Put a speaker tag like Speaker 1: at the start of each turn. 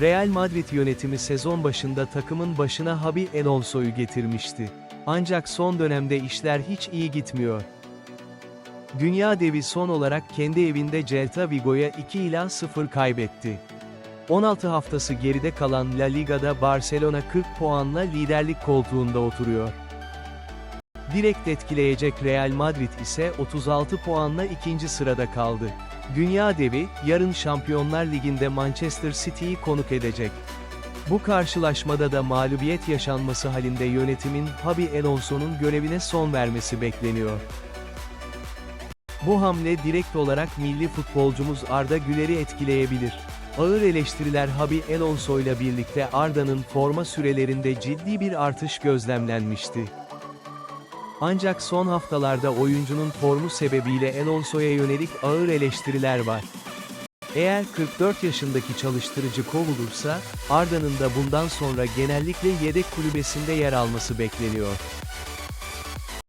Speaker 1: Real Madrid yönetimi sezon başında takımın başına Xabi Alonso'yu getirmişti. Ancak son dönemde işler hiç iyi gitmiyor. Dünya devi son olarak kendi evinde Celta Vigo'ya 2 ila 0 kaybetti. 16 haftası geride kalan La Liga'da Barcelona 40 puanla liderlik koltuğunda oturuyor. Direkt etkileyecek Real Madrid ise 36 puanla ikinci sırada kaldı. Dünya devi, yarın Şampiyonlar Ligi'nde Manchester City'yi konuk edecek. Bu karşılaşmada da mağlubiyet yaşanması halinde yönetimin Xabi Alonso'nun görevine son vermesi bekleniyor. Bu hamle direkt olarak milli futbolcumuz Arda Güler'i etkileyebilir. Ağır eleştiriler Xabi Alonso ile birlikte Arda'nın forma sürelerinde ciddi bir artış gözlemlenmişti. Ancak son haftalarda oyuncunun formu sebebiyle Alonso'ya yönelik ağır eleştiriler var. Eğer 44 yaşındaki çalıştırıcı kovulursa, Arda'nın da bundan sonra genellikle yedek kulübesinde yer alması bekleniyor.